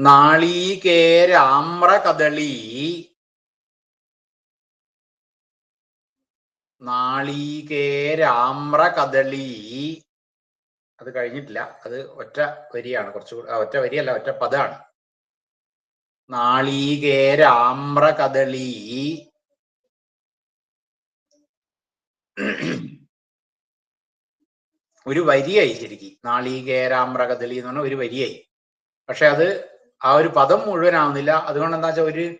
നാളീകേരാമ്ര കദളി നാളീകേരാമ്ര കദളി അത് കഴിഞ്ഞിട്ടില്ല. അത് ഒറ്റ വരിയാണ്. കുറച്ചുകൂടി ഒറ്റ വരിയല്ല ഒറ്റ പദമാണ് നാളീകേരാമ്ര കദളി ഒരു വരിയായി ശരിക്കും. നാളീകേരാമ്ര കദളി എന്ന് പറഞ്ഞാൽ ഒരു വരിയായി. പക്ഷെ അത് ആ ഒരു പദം മുഴുവനാവുന്നില്ല. അതുകൊണ്ട് എന്താ വെച്ചാൽ ഒരു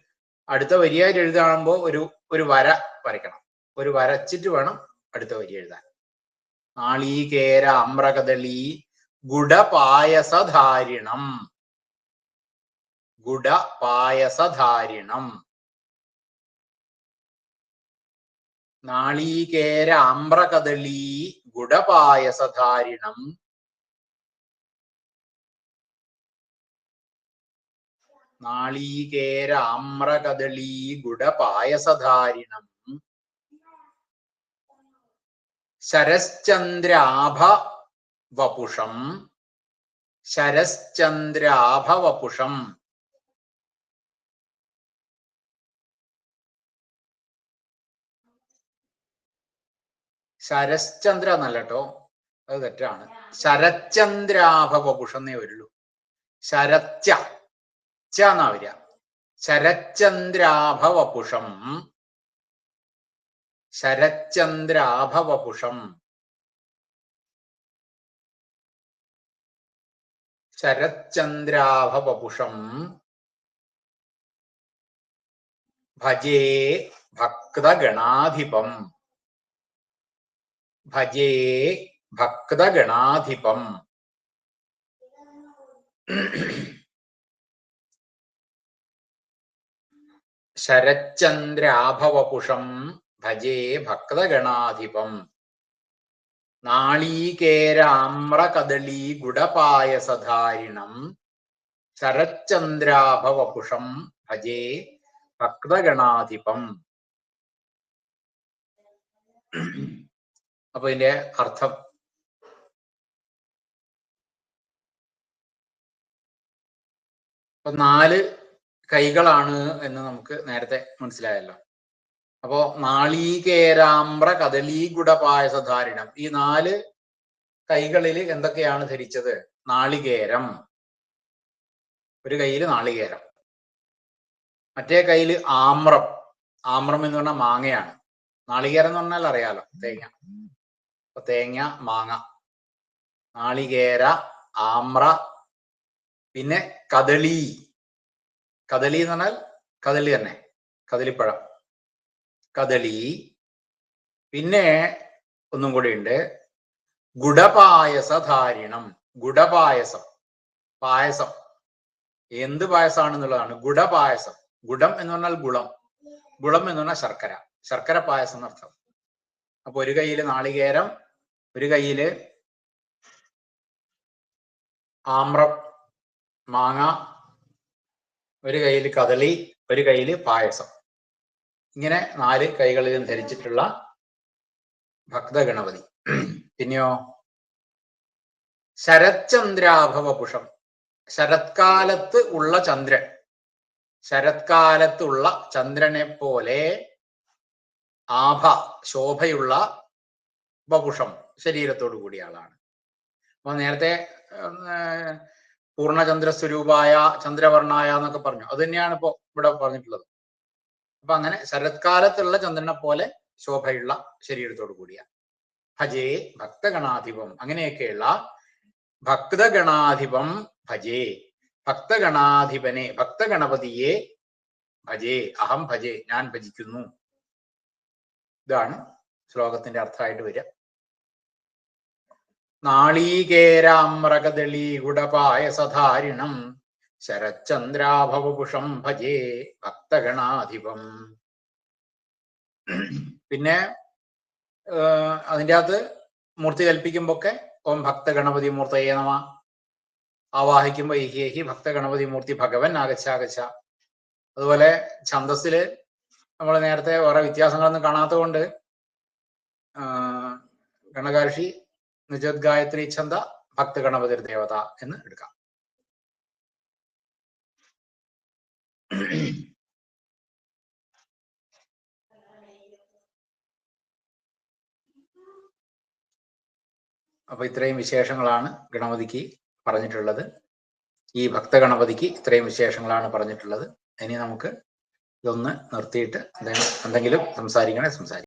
അടുത്ത വരിയായിട്ട് എഴുതാകുമ്പോൾ ഒരു ഒരു വര വരയ്ക്കണം. ഒരു വരച്ചിട്ട് വേണം അടുത്ത വരി എഴുതാൻ. നാളീകേര അമ്രകദളി ഗുഡപായസധാരിണം. ഗുഡപായസധാരിണം. നാളീകേര അമ്രകദളി ഗുഡപായസധാരിണം. നാളീകേര ഗുഡ ഗുഡപായസധാരിണം ശരശ്ചന്ദ്രാഭ വപുഷം ശരശ്ചന്ദ്രാഭ വപുഷം ശരശ്ചന്ദ്ര എന്നല്ല കേട്ടോ അത് തെറ്റാണ്. ശരച്ചന്ദ്രാഭ വപുഷം എന്നേ വരുള്ളൂ. ശരച്ച ച എന്നാ വരിക. ശരച്ചന്ദ്രാഭവപുഷം ശരച്ചന്ദ്രാഭവപുഷം ശരച്ചന്ദ്രാഭവപുഷം ഭജേ ഭക്തഗണാധിപം. ഭജേ ഭക്തഗണാധിപം. ശരചന്ദ്രാഭവപുഷം ഭജേ ഭക്തഗണാധിപം. നാളീകേരാമ്രകദളീ ഗുഡപായസധാരിണം ശരചന്ദ്രാഭവപുഷം ഭജേ ഭക്തഗണാധിപം. അപ്പൊ ഇതിന്റെ അർത്ഥം അപ്പൊ നാല് കൈകളാണ് എന്ന് നമുക്ക് നേരത്തെ മനസ്സിലായല്ലോ. അപ്പോ നാളീകേരാമ്പ്ര കദലീ ഗുഡപായസധാരിണം ഈ നാല് കൈകളിൽ എന്തൊക്കെയാണ് ധരിച്ചത്? നാളികേരം. ഒരു കയ്യിൽ നാളികേരം. മറ്റേ കയ്യിൽ ആമ്രം. ആമ്രം എന്ന് പറഞ്ഞാൽ മാങ്ങയാണ്. നാളികേരം എന്ന് പറഞ്ഞാൽ അറിയാലോ തേങ്ങ. അപ്പൊ തേങ്ങ മാങ്ങ. നാളികേര ആമ്ര പിന്നെ കദളി. കദളി എന്ന് പറഞ്ഞാൽ കദളി തന്നെ കദളിപ്പഴം. കദളി. പിന്നെ ഒന്നും കൂടി ഉണ്ട്. ഗുഡപായസധാരിണം ഗുഡപായസം പായസം. എന്ത് പായസമാണെന്നുള്ളതാണ്. ഗുഡപായസം. ഗുഡം എന്ന് പറഞ്ഞാൽ ഗുളം. ഗുളം എന്ന് പറഞ്ഞാൽ ശർക്കര. ശർക്കര പായസം എന്നർത്ഥം അപ്പൊ ഒരു കയ്യിൽ നാളികേരം ഒരു കയ്യിൽ ആമ്രം മാങ്ങ ഒരു കയ്യിൽ കദളി ഒരു കയ്യിൽ പായസം. ഇങ്ങനെ നാല് കൈകളിലും ധരിച്ചിട്ടുള്ള ഭക്തഗണപതി. പിന്നെയോ? ശരത്ചന്ദ്രാഭവപുഷം. ശരത്കാലത്ത് ഉള്ള ചന്ദ്രൻ. ശരത്കാലത്തുള്ള ചന്ദ്രനെ പോലെ ആഭ ശോഭയുള്ള വപുഷം ശരീരത്തോടു കൂടിയ ആളാണ്. അപ്പൊ നേരത്തെ പൂർണചന്ദ്ര സ്വരൂപായ ചന്ദ്രവർണായ എന്നൊക്കെ പറഞ്ഞു. അത് തന്നെയാണ് ഇപ്പോ ഇവിടെ പറഞ്ഞിട്ടുള്ളത്. അപ്പൊ അങ്ങനെ ശരത്കാലത്തുള്ള ചന്ദ്രനെ പോലെ ശോഭയുള്ള ശരീരത്തോടു കൂടിയ ഭജേ ഭക്തഗണാധിപം. അങ്ങനെയൊക്കെയുള്ള ഭക്തഗണാധിപം ഭജേ ഭക്തഗണാധിപനെ ഭക്തഗണപതിയെ ഭജേ അഹം ഭജേ ഞാൻ ഭജിക്കുന്നു. ഇതാണ് ശ്ലോകത്തിന്റെ അർത്ഥമായിട്ട് വരിക. നാളീകേരാമ്രകദളീ ഗുഡപായസധാരിണം ശരചന്ദ്രാഭവപുഷം ഭജേ ഭക്തഗണാധിപം. പിന്നെ അതിന്റെ അകത്ത് മൂർത്തി കൽപ്പിക്കുമ്പോഴൊക്കെ ഓം ഭക്തഗണപതി മൂർത്ത നമ. ആവാഹിക്കുമ്പോ ഏഹി ഭക്തഗണപതി മൂർത്തി ഭഗവൻ ആഗച്ചാഗച്ച അതുപോലെ ഛന്തസ്സിൽ നമ്മൾ നേരത്തെ വേറെ വ്യത്യാസങ്ങളൊന്നും കാണാത്തത് കൊണ്ട് ഗണകാർഷി നിജത് ഗായത്രി ഛന്ദ ഭക്തഗണപതിർ ദേവത എന്ന് എടുക്കാം. അപ്പൊ ഇത്രയും വിശേഷങ്ങളാണ് ഗണപതിക്ക് പറഞ്ഞിട്ടുള്ളത്. ഈ ഭക്തഗണപതിക്ക് ഇത്രയും വിശേഷങ്ങളാണ് പറഞ്ഞിട്ടുള്ളത്. ഇനി നമുക്ക് ഇതൊന്ന് നിർത്തിയിട്ട് എന്തെങ്കിലും സംസാരിക്കണേ സംസാരിക്കാം.